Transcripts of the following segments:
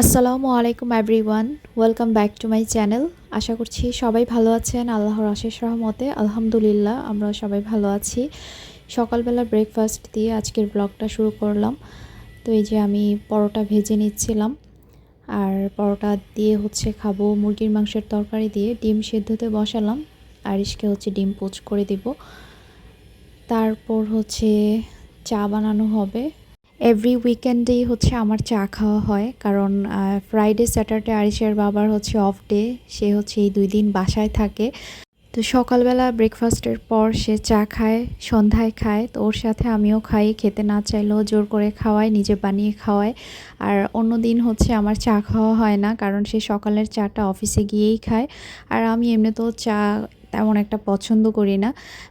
আসসালামু আলাইকুম everyone welcome back to my channel আশা করছি সবাই ভালো আছেন। আল্লাহর অশেষ রহমতে, আলহামদুলিল্লাহ আমরা সবাই ভালো আছি। সকালবেলা ব্রেকফাস্ট দিয়ে আজকের ব্লগটা শুরু করলাম। তো এই যে আমি পরোটা ভেজে নিচ্ছিলাম। আর পরোটা দিয়ে হচ্ছে খাব মুরগির মাংসের তরকারি দিয়ে ডিম সেদ্ধতে বসালাম। আরিশকে হচ্ছে ডিম পোচ করে দিব। তারপর হচ্ছে চা বানানো হবে। এভরি উইকেন্ডেই হচ্ছে আমার চা খাওয়া হয়। কারণ ফ্রাইডে স্যাটারডে আরিসের বাবার হচ্ছে অফ ডে সে হচ্ছে এই দুই দিন বাসায় থাকে। তো সকালবেলা ব্রেকফাস্টের পর সে চা খায়, সন্ধ্যায় খায়। তো ওর সাথে আমিও খাই। খেতে না চাইলেও জোর করে খাওয়াই নিজে বানিয়ে খাওয়াই আর অন্য দিন হচ্ছে আমার চা খাওয়া হয় না, কারণ সে সকালের চাটা অফিসে গিয়েই খায়। আর আমি এমনিতেও চা তেমন একটা পছন্দ করি না।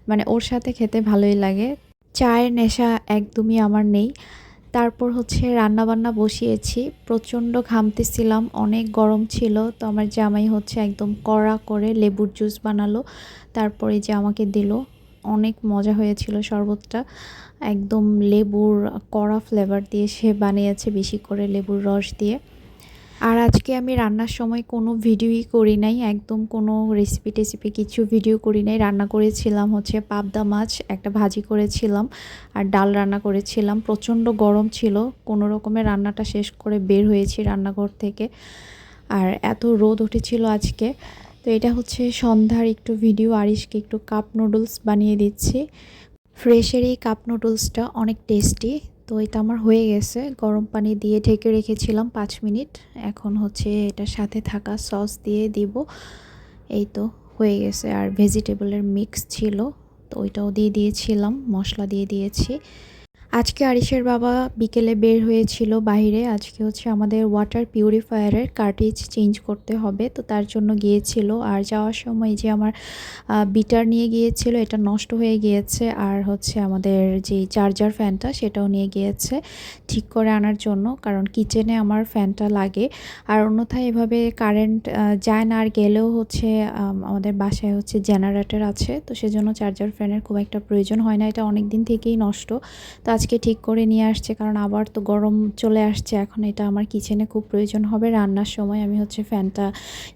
মানে ওর সাথে খেতে ভালোই লাগে। চায়ের নেশা একদমই আমার নেই। তারপর হচ্ছে রান্না বান্না বসিয়েছি। প্রচণ্ড ঘামতেছিলাম, অনেক গরম ছিল। তো আমার জামাই হচ্ছে একদম কড়া করে লেবুর জুস বানালো, তারপরে যে আমাকে দিল। অনেক মজা হয়েছিল শরবতটা। একদম লেবুর কড়া ফ্লেভার দিয়ে সে বানিয়েছে বেশি করে লেবুর রস দিয়ে। আর আজকে আমি রান্নার সময় কোনো ভিডিওই করি নাই, একদম কোনো রেসিপি টেসিপি কিছু ভিডিও করি নাই। রান্না করেছিলাম হচ্ছে পাবদা মাছ, একটা ভাজি করেছিলাম আর ডাল রান্না করেছিলাম। প্রচণ্ড গরম ছিল, কোনো রকমের রান্নাটা শেষ করে বের হয়েছি রান্নাঘর থেকে আর এত রোদ উঠেছিল আজকে। তো এটা হচ্ছে সন্ধ্যার একটু ভিডিও, আরিশকে একটু কাপ নুডলস বানিয়ে দিচ্ছি। ফ্রেশের এই কাপ নুডলসটা অনেক টেস্টি তো এটা আমার হয়ে গেছে। গরম পানি দিয়ে ঢেকে রেখেছিলাম পাঁচ মিনিট। এখন হচ্ছে এটার সাথে থাকা সস দিয়ে দিব। এই তো হয়ে গেছে। আর ভেজিটেবলের মিক্স ছিল, তো ওইটাও দিয়ে দিয়েছিলাম, মশলা দিয়ে দিয়েছি। আজকে আরিশের বাবা বিকেলে বের হয়েছিল বাইরে। আজকে হচ্ছে আমাদের ওয়াটার পিউরিফায়ারের কার্টিজ চেঞ্জ করতে হবে। তো তার জন্য গিয়েছিল। আর যাওয়ার সময় যে আমার বিটার নিয়ে গিয়েছিল, এটা নষ্ট হয়ে গিয়েছে। আর হচ্ছে আমাদের যে চার্জার ফ্যানটা সেটাও নিয়ে গিয়েছে ঠিক করে আনার জন্য। কারণ কিচেনে আমার ফ্যানটা লাগে। আর অন্যথায় এভাবে কারেন্ট যায় না। আর গেলেও হচ্ছে আমাদের বাসায় হচ্ছে জেনারেটর আছে। তো সেজন্য চার্জার ফ্যানের খুব একটা প্রয়োজন হয় না। এটা অনেক দিন থেকেই নষ্ট। তো আজকে ঠিক করে নিয়ে আসছে, কারণ আবার তো গরম চলে আসছে। এখন এটা আমার কিচেনে খুব প্রয়োজন হবে। রান্নার সময় আমি হচ্ছে ফ্যানটা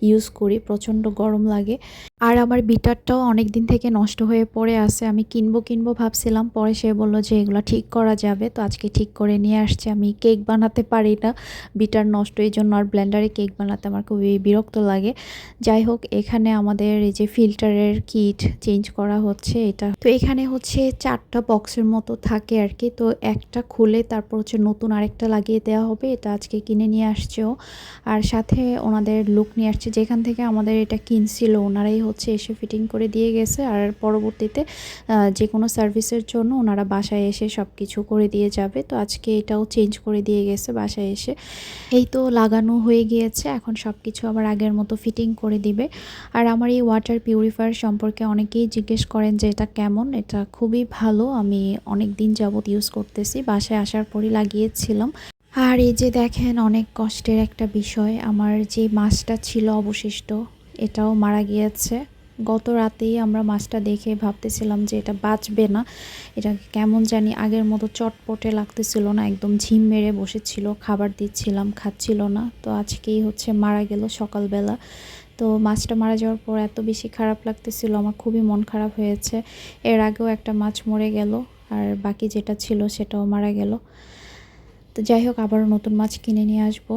ইউজ করি, প্রচণ্ড গরম লাগে। আর আমার বিটারটাও অনেক দিন থেকে নষ্ট হয়ে পড়ে আছে। আমি কিনবো কিনবো ভাবছিলাম, পরে সে বলল যে এগুলো ঠিক করা যাবে। তো আজকে ঠিক করে নিয়ে আসছে। আমি কেক বানাতে পারি না। বিটার নষ্ট, এই জন্য আর ব্লেন্ডারে কেক বানাতে আমার খুবই বিরক্ত লাগে। যাই হোক, এখানে আমাদের এই যে ফিল্টারের কিট চেঞ্জ করা হচ্ছে, এটা। তো এখানে হচ্ছে চারটা বক্সের মতো থাকে আর কি। তো একটা খুলে তারপর হচ্ছে নতুন আরেকটা লাগিয়ে দেওয়া হবে, এটা আজকে কিনে নিয়ে আসছেও আর সাথে ওনাদের লুক নিয়ে আসছে, যেখান থেকে আমাদের এটা কিনছিল, ওনারাই হচ্ছে এসে ফিটিং করে দিয়ে গেছে। আর পরবর্তীতে যে কোনো সার্ভিসের জন্য ওনারা বাসায় এসে সব কিছু করে দিয়ে যাবে। তো আজকে এটাও চেঞ্জ করে দিয়ে গেছে বাসায় এসে। এই তো লাগানো হয়ে গিয়েছে, এখন সব কিছু আবার আগের মতো ফিটিং করে দিবে। আর আমার এই ওয়াটার পিউরিফায়ার সম্পর্কে অনেকেই জিজ্ঞেস করেন যে এটা কেমন, এটা খুবই ভালো, আমি অনেক দিন যাবৎ ইউজ করতেছি, বাসায় আসার পরই লাগিয়েছিলাম। আর এই যে দেখেন, অনেক কষ্টের একটা বিষয়। আমার যে মাছটা ছিল অবশিষ্ট, এটাও মারা গিয়েছে। গত রাতেই আমরা মাছটা দেখে ভাবতেছিলাম যে এটা বাঁচবে না। এটা কেমন জানি আগের মতো চটপটে লাগতেছিল না, একদম ঝিম মেরে বসেছিল, খাবার দিচ্ছিলাম, খাচ্ছিল না। তো আজকেই হচ্ছে মারা গেল সকালবেলা। তো মাছটা মারা যাওয়ার পর এত বেশি খারাপ লাগতেছিল, আমার খুবই মন খারাপ হয়েছে। এর আগেও একটা মাছ মরে গেল। আর বাকি যেটা ছিল সেটাও মারা গেল। তো যাই হোক, আবারও নতুন মাছ কিনে নিয়ে আসব।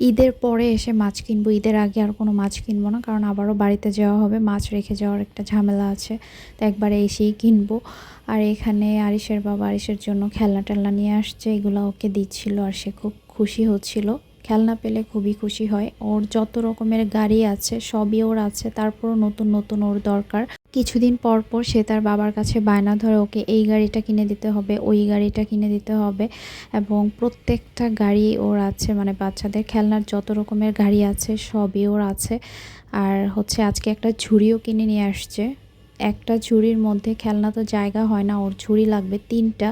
ঈদের পরে এসে মাছ কিনবো। ঈদের আগে আর কোনো মাছ কিনবো না, কারণ আবারও বাড়িতে যাওয়া হবে, মাছ রেখে যাওয়ার একটা ঝামেলা আছে। তো একবারে এসেই কিনবো। আর এখানে আরিসের বাবা আরিসের জন্য খেলনা টেলনা নিয়ে আসছে, এগুলো ওকে দিচ্ছিল আর সে খুব খুশি হচ্ছিল। খেলনা পেলে খুবই খুশি হয়। ওর যত রকমের গাড়ি আছে, সবই ওর আছে। তারপরও নতুন নতুন ওর দরকার। কিছুদিন পর পর সে তার বাবার কাছে বায়না ধরে, ওকে, এই গাড়িটা কিনে দিতে হবে, ওই গাড়িটা কিনে দিতে হবে। এবং প্রত্যেকটা গাড়ি ওর আছে মানে বাচ্চাদের খেলনার যত রকমের গাড়ি আছে সবই ওর আছে। আর হচ্ছে আজকে একটা ঝুড়িও কিনে নিয়ে আসছে। একটা ঝুড়ির মধ্যে খেলনা তো জায়গা হয় না, ওর ঝুড়ি লাগবে তিনটা।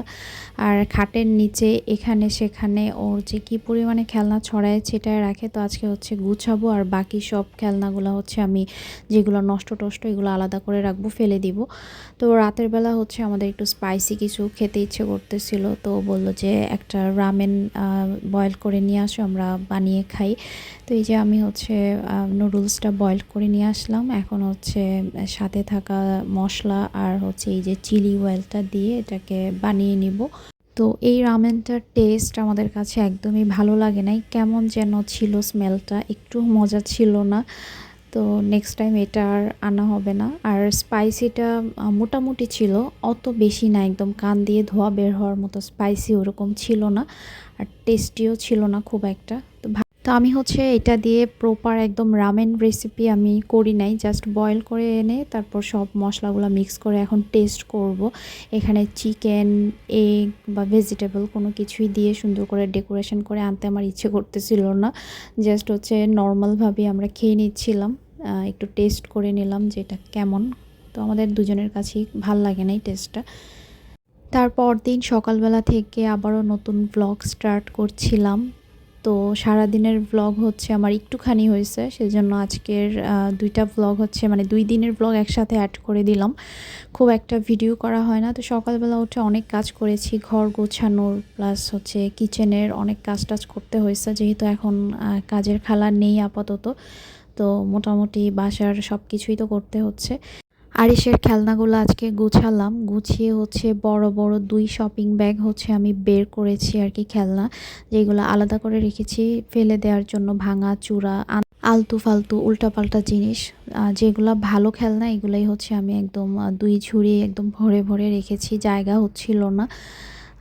আর খাটের নিচে এখানে সেখানে ওর যে কী পরিমাণে খেলনা ছড়ায় ছেটায় রাখে। তো আজকে হচ্ছে গুছাবো আর বাকি সব খেলনাগুলো হচ্ছে আমি যেগুলো নষ্ট টষ্ট এগুলো আলাদা করে রাখব, ফেলে দিব। তো রাতের বেলা হচ্ছে আমাদের একটু স্পাইসি কিছু খেতে ইচ্ছে করতেছিল। তো বলল যে একটা রামেন বয়েল করে নিয়ে আসো, আমরা বানিয়ে খাই। তো এই যে আমি হচ্ছে নুডলসটা বয়েল করে নিয়ে আসলাম। এখন হচ্ছে সাথে থাকা মশলা আর হচ্ছে এই যে চিলি অয়েলটা দিয়ে এটাকে বানিয়ে নিব। তো এই রামেনটার টেস্ট আমাদের কাছে একদমই ভালো লাগে নাই। কেমন যেন ছিল স্মেলটা একটু মজা ছিল না। তো নেক্সট টাইম এটা আর আনা হবে না। আর স্পাইসিটা মোটামুটি ছিল, অত বেশি না, একদম কান দিয়ে ধোয়া বের হওয়ার মতো স্পাইসি ওরকম ছিল না। আর টেস্টিও ছিল না খুব একটা। তো আমি হচ্ছে এটা দিয়ে প্রপার একদম রামেন রেসিপি আমি করি নাই জাস্ট বয়েল করে এনে তারপর সব মশলাগুলো মিক্স করে এখন টেস্ট করব। এখানে চিকেন এগ বা ভেজিটেবল কোনো কিছুই দিয়ে সুন্দর করে ডেকোরেশন করে আনতে আমার ইচ্ছে করতেছিল না। জাস্ট হচ্ছে নর্মালভাবে আমরা খেয়ে নিচ্ছিলাম একটু টেস্ট করে নিলাম যে এটা কেমন। তো আমাদের দুজনের কাছেই ভালো লাগে না এই টেস্টটা তারপর দিন সকালবেলা থেকে আবারও নতুন ব্লগ স্টার্ট করছিলাম। তো সারাদিনের ব্লগ হচ্ছে আমার একটুখানি হয়েছে, সেজন্য আজকের দুইটা ব্লগ হচ্ছে মানে দুই দিনের ব্লগ একসাথে অ্যাড করে দিলাম। খুব একটা ভিডিও করা হয় না, তো সকালবেলা উঠে অনেক কাজ করেছি, ঘর গোছানোর প্লাস হচ্ছে কিচেনের অনেক কাজ টাজ করতে হয়েছে, যেহেতু এখন কাজের খালা নেই আপাতত, তো মোটামুটি বাসার সব কিছুই তো করতে হচ্ছে। আরিসের খেলনাগুলো আজকে গুছালাম। গুছিয়ে হচ্ছে বড় বড় দুই শপিং ব্যাগ হচ্ছে আমি বের করেছি আর কি খেলনা, যেগুলো আলাদা করে রেখেছি ফেলে দেওয়ার জন্য ভাঙা, চূড়া আলতু ফালতু উল্টাপাল্টা জিনিস যেগুলো ভালো খেলনা এগুলোই হচ্ছে আমি একদম দুই ঝুড়ি একদম ভরে ভরে রেখেছি, জায়গা হচ্ছিল না।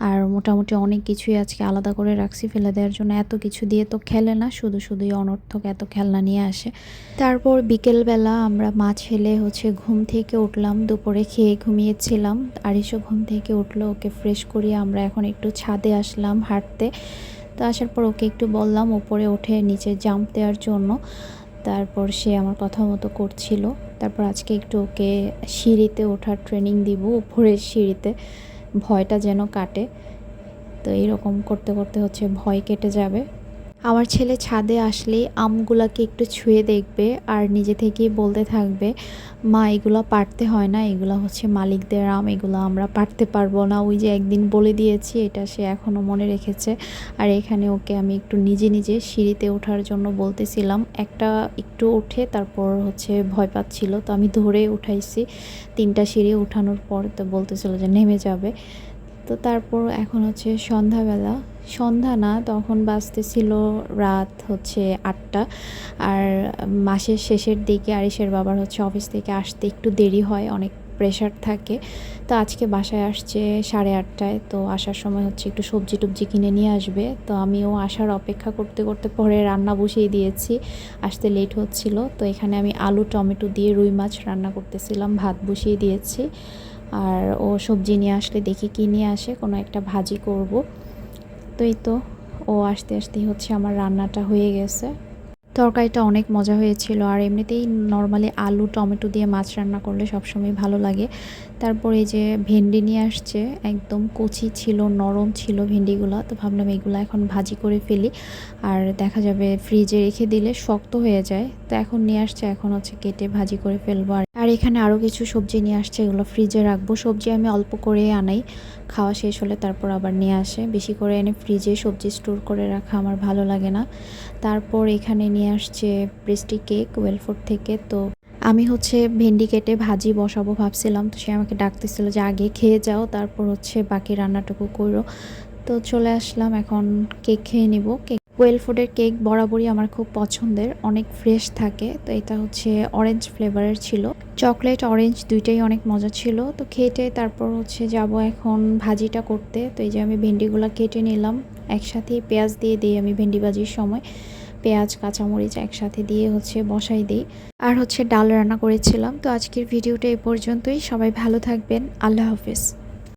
আর মোটামুটি অনেক কিছুই আজকে আলাদা করে রাখছি ফেলে দেওয়ার জন্য। এত কিছু দিয়ে তো খেলে না, শুধু শুধুই অনর্থক এত খেলনা নিয়ে আসে। তারপর বিকেলবেলা আমরা মা ছেলে হচ্ছে ঘুম থেকে উঠলাম, দুপুরে খেয়ে ঘুমিয়েছিলাম। আড়িশো ঘুম থেকে উঠল, ওকে ফ্রেশ করিয়ে আমরা এখন একটু ছাদে আসলাম হাঁটতে। তো আসার পর ওকে একটু বললাম ওপরে উঠে নিচে জাম্প দেওয়ার জন্য। তারপর সে আমার কথা মতো করছিল। তারপর আজকে একটু ওকে সিঁড়িতে ওঠার ট্রেনিং দিব, উপরের সিঁড়িতে। ভয়টা যেন কাটে। তো এইরকম করতে করতে হচ্ছে ভয় কেটে যাবে। আমার ছেলে ছাদে আসলেই আমগুলাকে একটু ছুঁয়ে দেখবে আর নিজে থেকেই বলতে থাকবে, মা, এগুলো পারতে হয় না, এগুলো হচ্ছে মালিকদের আম, এগুলো আমরা পারতে পারব না। ওই যে একদিন বলে দিয়েছি, এটা সে এখনও মনে রেখেছে। আর এখানে ওকে আমি একটু নিজে নিজে সিঁড়িতে ওঠার জন্য বলতেছিলাম। একটা একটু উঠে তারপর হচ্ছে ভয় পাচ্ছিল, তো আমি ধরে উঠাইছি। তিনটা সিঁড়ি উঠানোর পর তো বলতেছিল যে নেমে যাবে। তো তারপর এখন হচ্ছে সন্ধ্যাবেলা। সন্ধ্যা না, তখন বাজতেছিল রাত হচ্ছে আটটা। আর মাসের শেষের দিকে আরিসের বাবার হচ্ছে অফিস থেকে আসতে একটু দেরি হয়, অনেক প্রেশার থাকে। তো আজকে বাসায় আসছে সাড়ে আটটায়, তো আসার সময় হচ্ছে একটু সবজি টবজি কিনে নিয়ে আসবে। তো আমিও আসার অপেক্ষা করতে করতে পরে রান্না বসিয়ে দিয়েছি। আসতে লেট হচ্ছিল, তো এখানে আমি আলু, টমেটো দিয়ে রুই মাছ রান্না করতেছিলাম, ভাত বসিয়ে দিয়েছি। আর ও সবজি নিয়ে আসলে দেখি কী নিয়ে আসে, কোনো একটা ভাজি করব। তো এই তো, ও আসতে আসতেই হচ্ছে আমার রান্নাটা হয়ে গেছে। তরকারিটা অনেক মজা হয়েছিল আর এমনিতেই নর্মালি আলু, টমেটো দিয়ে মাছ রান্না করলে সবসময় ভালো লাগে। তারপরে যে ভেন্ডি নিয়ে আসছে, একদম কচি ছিল, নরম ছিল ভেন্ডিগুলো, তো ভাবলাম এগুলো এখন ভাজি করে ফেলি। আর দেখা যাবে ফ্রিজে রেখে দিলে শক্ত হয়ে যায়, তো এখন নিয়ে আসছে, এখন হচ্ছে কেটে ভাজি করে ফেলব। আর আর এখানে আরও কিছু সবজি নিয়ে আসছে, এগুলো ফ্রিজে রাখব। সবজি আমি অল্প করে আনাই খাওয়া শেষ হলে তারপর আবার নিয়ে আসে। বেশি করে এনে ফ্রিজে সবজি স্টোর করে রাখা আমার ভালো লাগে না। তারপর এখানে নিয়ে আসছে পেস্ট্রি কেক ওয়েলফোর্ড থেকে। তো আমি হচ্ছে ভেন্ডি কেটে ভাজি বসাবো ভাবছিলাম। তো সে আমাকে ডাকতেছিল যে, আগে খেয়ে যাও, তারপর হচ্ছে বাকি রান্নাটুকু করো। তো চলে আসলাম, এখন কেক খেয়ে নেব। কেক ওয়েল ফুডের কেক বরাবরই আমার খুব পছন্দের, অনেক ফ্রেশ থাকে, তো এটা হচ্ছে অরেঞ্জ ফ্লেভারের ছিল। চকলেট অরেঞ্জ দুইটাই অনেক মজা ছিল, তো খেটে তারপর হচ্ছে যাব এখন ভাজিটা করতে, তো এই যে আমি ভেন্ডিগুলো কেটে নিলাম, একসাথেই পেঁয়াজ দিয়ে দিই আমি ভেন্ডি ভাজির সময়। পেঁয়াজ, কাঁচামরিচ একসাথে দিয়ে হচ্ছে বসাই দিই। আর হচ্ছে ডাল রান্না করেছিলাম, তো আজকের ভিডিওটা এ পর্যন্তই, সবাই ভালো থাকবেন, আল্লাহ হাফিজ।